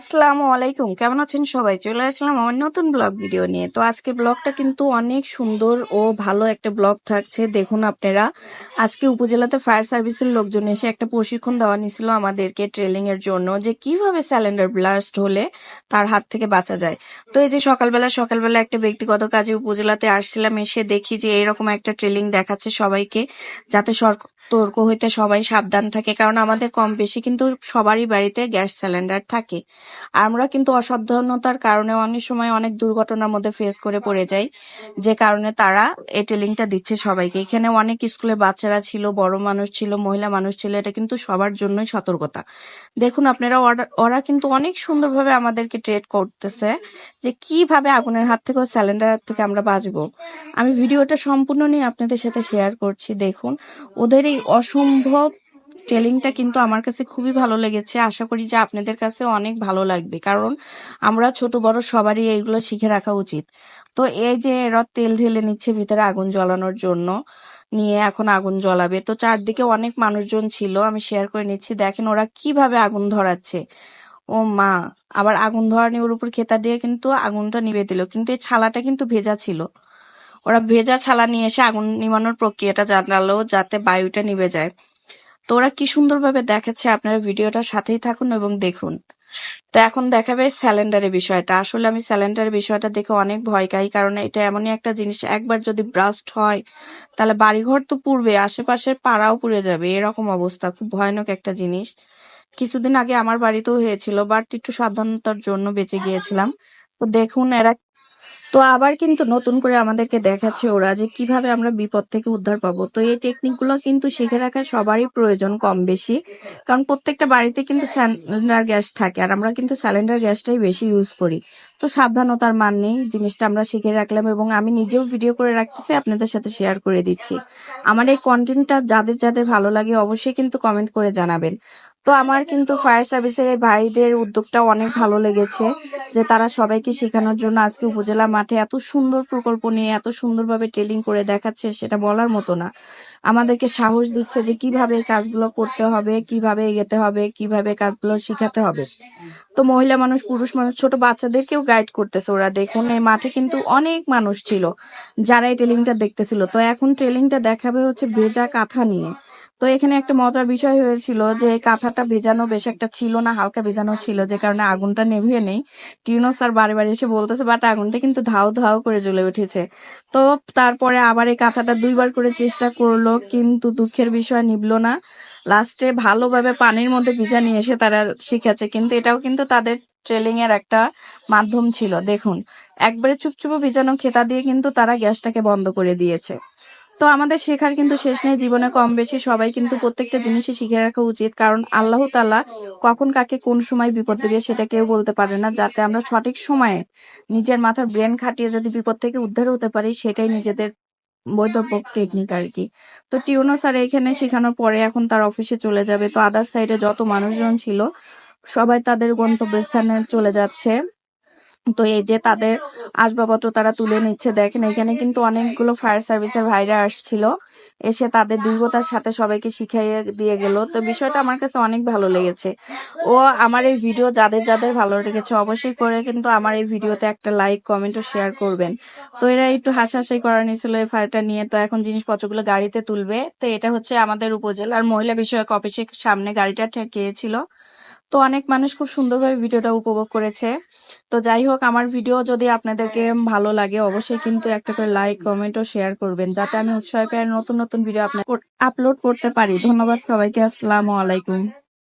আসসালামু আলাইকুম। কেমন আছেন সবাই? চলে আসলাম আমার নতুন ব্লগ ভিডিও নিয়ে। তো আজকে ব্লগটা কিন্তু অনেক সুন্দর ও ভালো একটা ব্লগ থাকছে। দেখুন আপনারা, আজকে উপজেলাতে ফায়ার সার্ভিসের লোকজন এসে একটা প্রশিক্ষণ দেওয়া নিছিল আমাদেরকে ট্রেলিং এর জন্য, যে কীভাবে সিলিন্ডার ব্লাস্ট হলে তার হাত থেকে বাঁচা যায়। তো এই যে সকালবেলা সকালবেলা একটা ব্যক্তিগত কাজে উপজেলাতে আসছিলাম, এসে দেখি যে এরকম একটা ট্রেলিং দেখাচ্ছে সবাইকে, যাতে সতর্ক হইতে সবাই সাবধান থাকে, কারণ আমাদের কম বেশি কিন্তু সবারই বাড়িতে গ্যাস সিলিন্ডার থাকে। আমরা কিন্তু অসাবধানতার কারণে অনেক সময় অনেক দুর্ঘটনার মধ্যে ফেস করে পড়ে যাই, যে কারণে তারা এই দিচ্ছে সবাইকে। এখানে অনেক স্কুলের বাচ্চারা ছিল, বড় মানুষ ছিল, মহিলা মানুষ ছিল, এটা কিন্তু সবার জন্যই সতর্কতা। দেখুন আপনারা, ওরা- ওরা কিন্তু অনেক সুন্দরভাবে আমাদেরকে ট্রেড করতেছে, যে কীভাবে আগুনের হাত থেকে সিলিন্ডার থেকে আমরা বাঁচবো। আমি ভিডিওটা সম্পূর্ণ নিয়ে আপনাদের সাথে শেয়ার করছি, দেখুন। ওদের এই অসম্ভব ট্রেলিংটা কিন্তু আমার কাছে খুবই ভালো লেগেছে। আশা করি যে আপনাদের কাছে অনেক ভালো লাগবে। কারণ আমরা ছোট, বড় সবারই এইগুলো শিখে রাখা উচিত। তো এই যে এরা তেল ঢেলে নিচ্ছে ভিতরে আগুন জ্বালানোর জন্য, নিয়ে এখন আগুন জ্বলাবে। তো চারদিকে অনেক মানুষজন ছিল, আমি শেয়ার করে নিচ্ছি। দেখেন ওরা কীভাবে আগুন ধরাচ্ছে। ও মা, আবার আগুন ধরানি ওর উপর খেতা দিয়ে কিন্তু আগুনটা নিভে দিল। কিন্তু এই ছালাটা কিন্তু ভেজা ছিল। ওরা ভেজা ছালা নিয়ে এসে আগুন নিভানোর প্রক্রিয়াটা জানালো যাতে বায়ুটা নিভে যায়। তো ওরা কি সুন্দরভাবে দেখাচ্ছে আপনারা ভিডিওটার সাথেই থাকুন এবং দেখুন। তো এখন দেখাবে স্যালেন্ডারের বিষয়টা। আসলে আমি স্যালেন্ডারের বিষয়টা দেখে অনেক ভয় পাই কারণ এটা এমনই একটা জিনিস, একবার যদি ব্রাস্ট হয়, তাহলে বাড়িঘর তো পুড়বে, আশেপাশের পাড়াও পুড়ে যাবে। এরকম অবস্থা, খুব ভয়ানক একটা জিনিস। কিছুদিন আগে আমার বাড়িতেও হয়েছিল, বাট একটু সাবধানতার জন্য বেঁচে গিয়েছিলাম। তো দেখুন এরা তো আবার কিন্তু নতুন করে আমাদেরকে দেখাচ্ছে ওরা যে কীভাবে আমরা বিপদ থেকে উদ্ধার পাবো। তো এই টেকনিকগুলো কিন্তু শিখে রাখা সবারই প্রয়োজন কম বেশি। কারণ প্রত্যেকটা বাড়িতে কিন্তু সিলিন্ডার গ্যাস থাকে, আর আমরা কিন্তু সিলিন্ডার গ্যাসটাই বেশি ইউজ করি। তো সাবধানতার মান নেই, জিনিসটা আমরা শিখে রাখলাম এবং আমি নিজেও ভিডিও করে রাখতেছি, আপনাদের সাথে শেয়ার করে দিচ্ছি। আমার এই কন্টেন্টটা যাদের যাদের ভালো লাগে অবশ্যই কিন্তু কমেন্ট করে জানাবেন। তো আমার কিন্তু ফায়ার সার্ভিসের এই ভাইদের উদ্যোগটা অনেক ভালো লেগেছে, যে তারা সবাইকে শেখানোর জন্য আজকে উপজেলা মাঠে এত সুন্দর প্রকল্প নিয়ে, এত সুন্দরভাবে ট্রেনিং করে দেখাচ্ছে সেটা বলার মতো না। আমাদেরকে সাহস দিচ্ছে যে কীভাবে কাজগুলো করতে হবে, কীভাবে এগোতে হবে, কীভাবে কাজগুলো শিখাতে হবে। তো মহিলা মানুষ, পুরুষ মানুষ, ছোট বাচ্চাদেরকেও গাইড করতেছে ওরা। দেখুন, এই মাঠে কিন্তু অনেক মানুষ ছিল যারা এই ট্রেলিংটা দেখতেছিল। তো এখন ট্রেলিংটা দেখাবে হচ্ছে ভেজা কাঁথা নিয়ে। তো এখানে একটা মজার বিষয় হয়েছিল যে কাঁথাটা ভেজানো বেশ একটা ছিল না, হালকা ভেজানো ছিল, যে কারণে আগুনটা নেভিয়ে নেই। টিউনো স্যার বারে বারে এসে বলতেছে, বাট আগুনটা কিন্তু ধাও ধাও করে জ্বলে উঠেছে। তো তারপরে আবার এই কাঁথাটা দুইবার করে চেষ্টা করল, কিন্তু দুঃখের বিষয় নিবলো না। লাস্টে ভালোভাবে পানির মধ্যে ভিজা নিয়ে এসে তারা শিখেছে, কিন্তু এটাও কিন্তু তাদের ট্রেলিং এর একটা মাধ্যম ছিল। দেখুন, একবারে চুপচুপ ভিজানো খেতা দিয়ে কিন্তু তারা গ্যাসটাকে বন্ধ করে দিয়েছে। তো আমাদের শেখার কিন্তু শেষ নেই, জীবনে কম বেশি সবাই কিন্তু প্রত্যেকটা জিনিসই শিখে রাখা উচিত। কারণ আল্লাহ তালা কখন কাকে কোন সময় বিপদ দেবে সেটা কেউ বলতে পারে না, যাতে আমরা সঠিক সময়ে নিজের মাথার ব্রেন খাটিয়ে যদি বিপদ থেকে উদ্ধার হতে পারি, সেটাই নিজেদের বৈধব্য টেকনিক আর কি। তো টিউনো স্যার এখানে শেখানোর পরে এখন তার অফিসে চলে যাবে। তো আদার সাইডে যত মানুষজন ছিল, সবাই তাদের গন্তব্যস্থানে চলে যাচ্ছে। তো এই যে তাদের আসবাবপত্র তারা তুলে নিচ্ছে, দেখেন এখানে কিন্তু অনেকগুলো ফায়ার সার্ভিসের ভাইরা আসছিল। এসে তাদের দীর্ঘতার সাথে সবাইকে শিখাইয়ে দিয়ে গেল। তো বিষয়টা আমার কাছে অনেক ভালো লেগেছে। ও আমার এই ভিডিও যাদের যাদের ভালো লেগেছে অবশ্যই করে কিন্তু আমার এই ভিডিওতে একটা লাইক কমেন্ট ও শেয়ার করবেন। তো এরা একটু হাসাহাসি করা নিয়েছিল এই ফায়ারটা নিয়ে। তো এখন জিনিসপত্রগুলো গাড়িতে তুলবে। তো এটা হচ্ছে আমাদের উপজেলার মহিলা বিষয়ক অফিসের সামনে গাড়িটা ঠেকিয়েছিল। তো অনেক মানুষ খুব সুন্দরভাবে ভিডিওটা উপভোগ করেছে। তো যাই হোক, আমার ভিডিও যদি আপনাদেরকে ভালো লাগে, অবশ্যই কিন্তু একটা করে লাইক কমেন্ট ও শেয়ার করবেন, যাতে আমি উৎসাহ পেয়ে নতুন নতুন ভিডিও আপনার আপলোড করতে পারি। ধন্যবাদ সবাইকে, আসসালামু আলাইকুম।